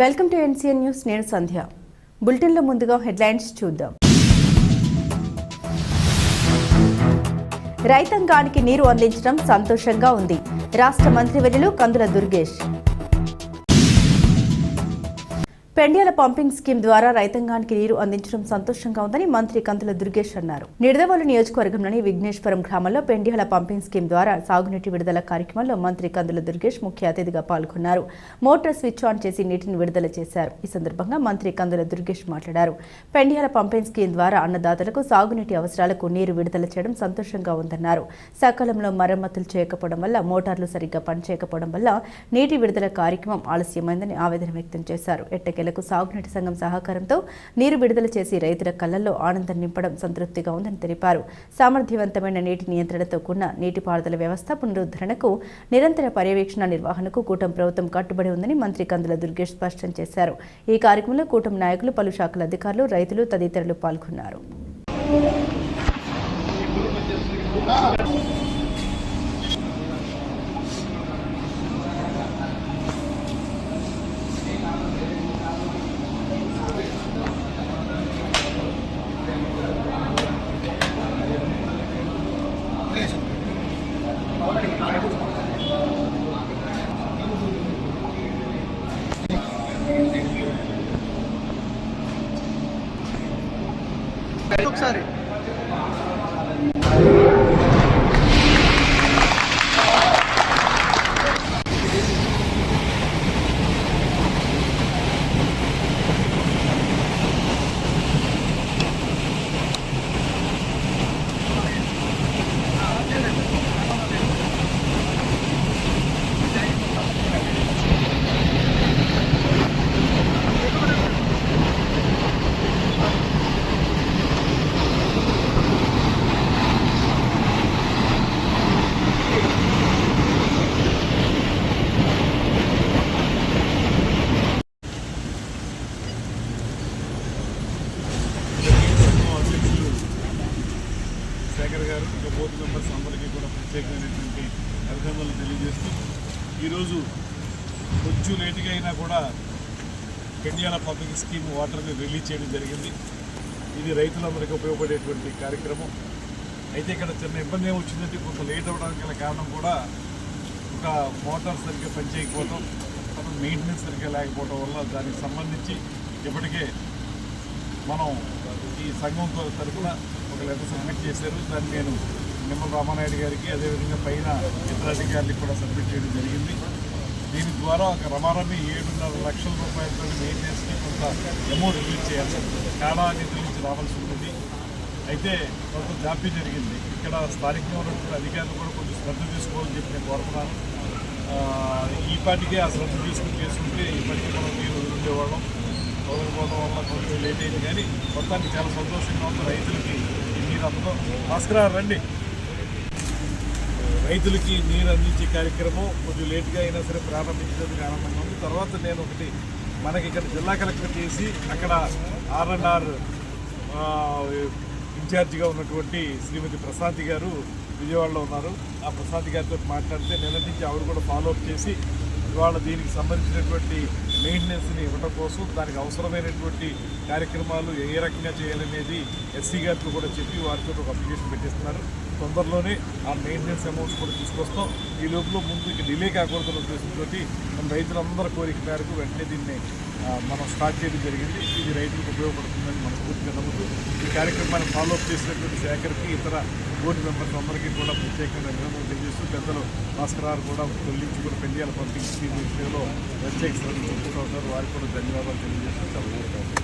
Welcome to NCN news నేను సంధ్య. బులెటిన్లో ముందుగా హెడ్లైన్స్ చూద్దాం. రైతాంగానికి నీరు అందించడం సంతోషంగా ఉంది. రాష్ట్ర మంత్రివర్యులు కందుల దుర్గేష్. పెండ్యాల పంపింగ్ స్కీమ్ ద్వారా రైతాంగానికి నీరు అందించడం సంతోషంగా ఉందని మంత్రి కందుల దుర్గేష్ అన్నారు. నిడదవోలు నియోజకవర్గంలోని విఘ్నేశ్వరం గ్రామంలో పెండ్యాల పంపింగ్ స్కీమ్ ద్వారా సాగునీటి విడుదల కార్యక్రమంలో మంత్రి కందుల దుర్గేష్ ముఖ్య అతిథిగా పాల్గొన్నారు. మోటార్ స్విచ్ ఆన్ చేసి నీటిని విడుదల చేశారు. ఈ సందర్భంగా మంత్రి కందుల దుర్గేష్ మాట్లాడారు. పెండ్యాల పంపింగ్ స్కీమ్ ద్వారా అన్నదాతలకు సాగునీటి అవసరాలకు నీరు విడుదల చేయడం సంతోషంగా ఉందన్నారు. సకాలంలో మరమ్మతులు చేయకపోవడం వల్ల మోటార్లు సరిగ్గా పనిచేయకపోవడం వల్ల నీటి విడుదల కార్యక్రమం ఆలస్యమైందని ఆవేదన వ్యక్తం చేశారు. రైతులకు సాగునీటి సంఘం సహకారంతో నీరు విడుదల చేసి రైతుల కళ్ళలో ఆనందం నింపడం సంతృప్తిగా ఉందని తెలిపారు. సామర్థ్యవంతమైన నీటి నియంత్రణతో కూడిన నీటిపారుదల వ్యవస్థ పునరుద్ధరణకు నిరంతర పర్యవేక్షణ నిర్వహణకు కూటమి ప్రభుత్వం కట్టుబడి ఉందని మంత్రి కందుల దుర్గేష్ స్పష్టం చేశారు. ఈ కార్యక్రమంలో కూటమి నాయకులు పలు శాఖల అధికారులు రైతులు తదితరులు పాల్గొన్నారు. ఒకసారి. బోర్డు మెంబర్స్ అందరికీ కూడా ప్రత్యేకమైనటువంటి అభినందనలు తెలియజేస్తూ ఈరోజు కొంచెం లేటుగా అయినా కూడా పెండియాల పబ్లిక్ స్కీమ్ వాటర్ని రిలీజ్ చేయడం జరిగింది. ఇది రైతులందరికీ ఉపయోగపడేటువంటి కార్యక్రమం. అయితే ఇక్కడ చిన్న ఇబ్బంది ఏమి వచ్చిందంటే కొంత లేట్ అవ్వడానికి గల కారణం కూడా ఒక మోటార్ సరిగ్గా పనిచేయకపోవడం తర్వాత మెయింటెనెన్స్ సరిగ్గా లేకపోవడం వల్ల దానికి సంబంధించి ఇప్పటికే మనం ఈ సంఘం తరఫున ఒక లెటర్ సబ్మిట్ చేశారు. దాన్ని నేను నిమ్మల రామానాయుడు గారికి అదేవిధంగా పైన ఇతర అధికారులకు కూడా సబ్మిట్ చేయడం జరిగింది. దీని ద్వారా ఒక రమారమి ఏడున్నర లక్షల రూపాయలతో మెయింటెనెన్స్కి కొంత అమౌంట్ రిలీజ్ చేయాలి. కాడా నిధుల నుంచి రావాల్సి ఉంటుంది. అయితే కొంత జాప్యం జరిగింది. ఇక్కడ స్థానికంగా ఉన్నటువంటి అధికారులు కూడా కొంచెం శ్రద్ధ తీసుకోవాలని చెప్పి నేను కోరుతున్నాను. ఈపాటికే ఈ పాటికే ఆ శ్రద్ధ తీసుకుని చేసుకుంటే ఈ మనం నీరు ఉండేవాళ్ళం. వదలకపోవడం వల్ల కొంచెం లేట్ అయింది కానీ మొత్తానికి చాలా సంతోషంగా ఉంది. రైతులకి ఈ నీరు అందడం. భాస్కర్ రండి. రైతులకి నీరు అందించే కార్యక్రమం కొంచెం లేట్గా అయినా సరే ప్రారంభించడానికి ఆనందంగా ఉంది తర్వాత నేను ఒకటి మనకి ఇక్కడ జిల్లా కలెక్టర్ చేసి అక్కడ ఆర్ఎన్ఆర్ ఇన్ఛార్జిగా ఉన్నటువంటి శ్రీమతి ప్రశాంతి గారు విజయవాడలో ఉన్నారు. ఆ ప్రశాంతి గారితో మాట్లాడితే నిన్న నుంచి ఆవిడ కూడా ఫాలోఅప్ చేసి ఇవాళ దీనికి సంబంధించినటువంటి మెయింటెనెన్స్ని ఇవ్వడం కోసం దానికి అవసరమైనటువంటి కార్యక్రమాలు ఏ రకంగా చేయాలనేది ఎస్సీ గారితో కూడా చెప్పి వారితో ఒక అప్లికేషన్ పెట్టిస్తున్నారు. తొందరలోనే ఆ మెయింటెనెన్స్ అమౌంట్స్ కూడా తీసుకొస్తాం. ఈ లోపల ముందు డిలే కాకూడదన్న ఉద్దేశంతో మన రైతులందరి కోరిక మేరకు వెంటనే దీన్ని మనం స్టార్ట్ చేయడం జరిగింది. ఇది రైతులకు ఉపయోగపడుతుందని మనస్ఫూర్తిగా నమ్ముతూ ఈ కార్యక్రమాన్ని ఫాలో అప్ చేసినటువంటి శేఖర్కి ఇతర బోర్డు మెంబర్స్ అందరికీ కూడా ప్రత్యేకంగా అభినందనలు తెలియజేస్తూ పెద్దలు భాస్కరారు కూడా తొలగించి కూడా పెళ్ళియాల పంపించి స్కీమ్ విషయంలో ప్రత్యేక శ్రద్ధ చూపుతూ ఉంటారు వారికి కూడా ధన్యవాదాలు తెలియజేస్తూ చాలా